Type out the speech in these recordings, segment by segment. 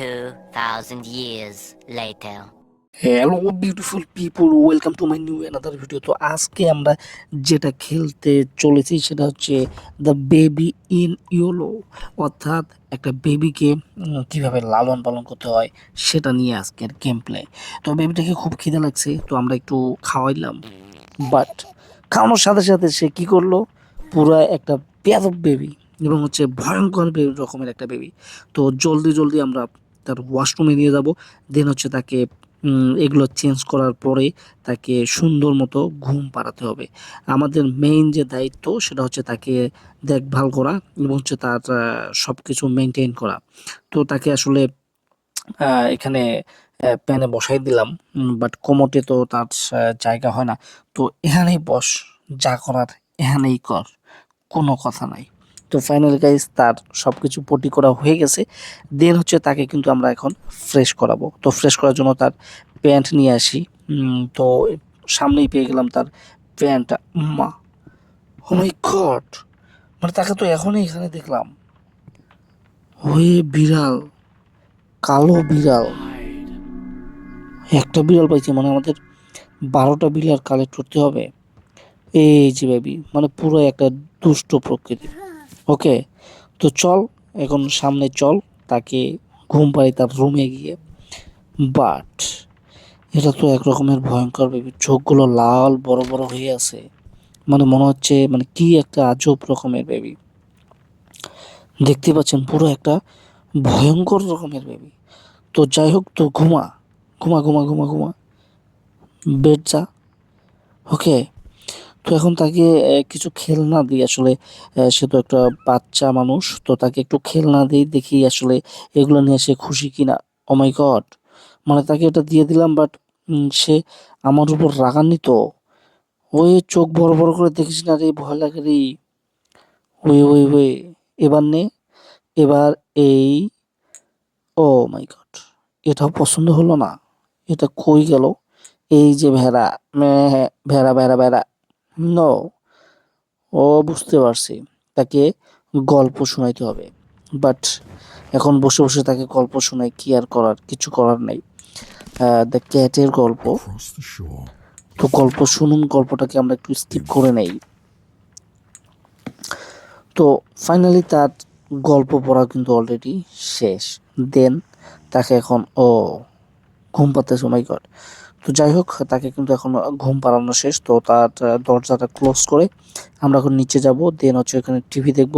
2,000 years later. Hello beautiful people welcome to my new another video তো আজকে আমরা যেটা খেলতে চলেছি সেটা হচ্ছে দ্য বেবি ইন ইউলো অর্থাৎ একটা বেবিকে কীভাবে লালন পালন করতে হয় সেটা নিয়ে আজকের গেম প্লে তো বেবিটাকে খুব খিদে লাগছে তো আমরা একটু খাওয়াইলাম। বাট খাওয়ানোর সাথে সাথে সে কি করল? পুরো একটা পেয়াদব বেবি এবং হচ্ছে ভয়ঙ্কর রকমের একটা বেবি তো জলদি জলদি আমরা তার ওয়াশরুমে নিয়ে যাব। দেন হচ্ছে তাকে এগুলো চেঞ্জ করার পরে তাকে সুন্দর মতো ঘুম পাড়াতে হবে। আমাদের মেইন যে দায়িত্ব সেটা হচ্ছে তাকে দেখভাল করা এবং হচ্ছে তার সব কিছু মেনটেন করা। তো তাকে আসলে এখানে প্যানে বসাই দিলাম বাট কোমোটে তো তার জায়গা হয় না। তো এখানেই বস, যা করার এখানেই কর, কোনো কথা নাই। তো ফাইনাল গাইজ তার সব কিছু পটি করা হয়ে গেছে। দেন হচ্ছে তাকে কিন্তু আমরা এখন ফ্রেশ করাবো। তো ফ্রেশ করার জন্য তার প্যান্ট নিয়ে আসি। তো সামনেই পেয়ে গেলাম তার প্যান্টটা মা ও মাই গড মানে তাকে তো এখনই এখানে দেখলাম। হয়ে বিড়াল, কালো বিড়াল। একটা বিড়াল পাইছি মানে আমাদের বারোটা বিড়াল কালেক্ট করতে হবে। এই যে বেবি মানে পুরো একটা দুষ্ট প্রকৃতি ওকে, তো চল, এখন সামনে চল, তাকে ঘুম পাড়ি তার রুমে গিয়ে। বাট এটা তো এক রকমের ভয়ঙ্কর চোখগুলো লাল, বড় বড় হয়ে আছে। মানে মনে হচ্ছে মানে কি একটা আজব রকমের বেবি দেখতে পাচ্ছেন, পুরো একটা ভয়ঙ্কর রকমের বেবি তো যাই হোক, তো ঘুমা ঘুমা ঘুমা ঘুমা ঘুমা। বেড যা। ওকে তো এখন তাকে কিছু খেলনা দিই আসলে সে তো একটা বাচ্চা মানুষ তো তাকে একটু খেলনা দিই দেখি আসলে এগুলো নিয়ে সে খুশি কিনা। ও মাই গড মানে তাকে এটা দিয়ে দিলাম বাট সে আমার উপর রাগান্বিত। ওই চোখ বড় বড় করে দেখিস না রে ভয় লাগে রে। ওই ওই ওই এবার নে এবার এই। ও মাই গড এটাও পছন্দ হলো না। এটা কই গেল? এই যে ভেড়া ম্যাঁ, ভেড়া ভেড়া ভেড়া। নো। ও বুঝতে পারছি। তাকে গল্প শোনাইতে হবে। বাট এখন বসে বসে তাকে গল্প শোনাই কি আর করার? কিছু করার নেই। দ্য ক্যাটের গল্প. তো গল্প শুনুন গল্পটাকে আমরা একটু স্কিপ করে নেই। তো ফাইনালি তার গল্প পড়া কিন্তু অলরেডি শেষ। দেন তাকে এখন ও ঘুম পাতে সময় কর তো যাই হোক, তাকে কিন্তু এখন ঘুম পাড়ানো শেষ। তো তার দরজাটা ক্লোজ করে আমরা এখন নিচে যাব। দেন হচ্ছে এখানে টিভি দেখব।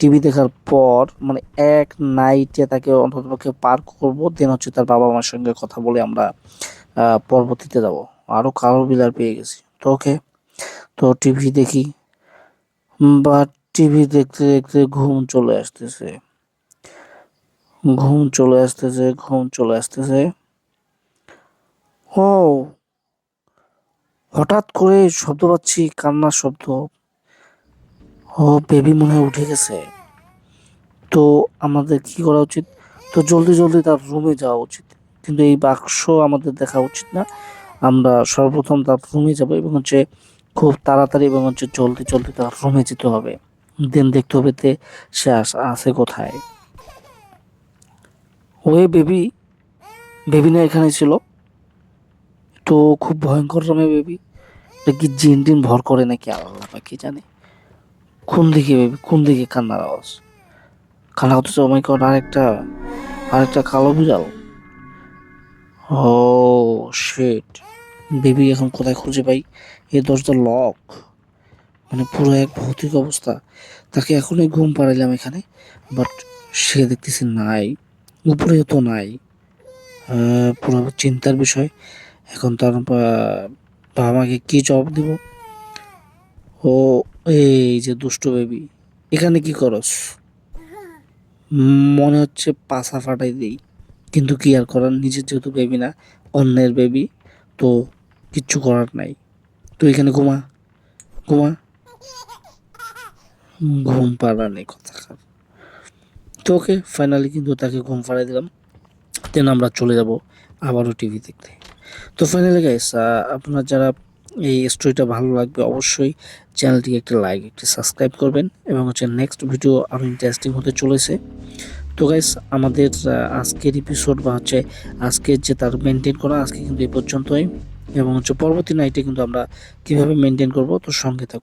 টিভি দেখার পর মানে এক নাইটে তাকে অন্ততপক্ষে পার করব। দেন হচ্ছে তার বাবা মার সঙ্গে কথা বলে আমরা পরবর্তীতে যাব। আরও কালো বিলার পেয়ে গেছি। তো ওকে, তো টিভি দেখি। বা টিভি দেখতে দেখতে ঘুম চলে আসতেছে। ঘুম চলে আসতেছে, ঘুম চলে আসতেছে। ও হঠাৎ করে শব্দ পাচ্ছি, কান্নার শব্দ। ও বেবি মনে হয় উঠে গেছে। তো আমাদের কি করা উচিত? তো জলদি জলদি তার রুমে যাওয়া উচিত। কিন্তু এই বাক্স আমাদের দেখা উচিত না। আমরা সর্বপ্রথম তার রুমে যাব এবং হচ্ছে খুব তাড়াতাড়ি এবং হচ্ছে জলদি জলদি তার রুমে যেতে হবে। দেন দেখতে হবে তে সে আস- কোথায়। ওয়ে বেবি বেবি না এখানে ছিল। তো খুব ভয়ঙ্কর রমে বেবি এটা কি জিন টিন ভর করে নাকি আল্লাহ বা কি জানে? কোন দিকে বেবি কোন দিকে কান্নার আওয়াজ? কান্না করতেছে ও মাই গড আরেকটা আরেকটা কালো বিড়াল। ও শিট বেবি এখন কোথায় খুঁজে পাই? এই দরজা লক মানে পুরো এক ভৌতিক অবস্থা। তাকে এখনই ঘুম পাড়াইলাম এখানে বাট সে দেখতেছি নাই। উপরেও তো নাই। পুরো চিন্তার বিষয়। এখন তার বাবা মাকে কি জবাব দিব? ও, এই যে দুষ্ট বেবি এখানে কি করস? মনে হচ্ছে পাছা ফাটাই দিই, কিন্তু কি আর করার? নিজের যেহেতু বেবি না, অন্যের বেবি তো কিচ্ছু করার নাই। তো এখানে ঘুমা ঘুমা। ঘুম পাড়া নেই, কথা তো ওকে ফাইনালি কিন্তু তাকে ঘুম পাড়াই দিলাম। দেন আমরা চলে যাব আবারও টিভি দেখতে। তো ফাইনালি গাইস আপনার যারা এই স্টোরিটা ভালো লাগবে, অবশ্যই চ্যানেলটিকে একটি লাইক একটি সাবস্ক্রাইব করবেন এবং হচ্ছে নেক্সট ভিডিও আরও ইন্টারেস্টিং হতে চলেছে। তো গাইস আমাদের আজকের এপিসোড বা হচ্ছে আজকের যে তার মেনটেন করা, আজকে কিন্তু এই পর্যন্তই। এবং হচ্ছে পরবর্তী নাইটে কিন্তু আমরা কীভাবে মেনটেন করব, তো সঙ্গে থাকুন।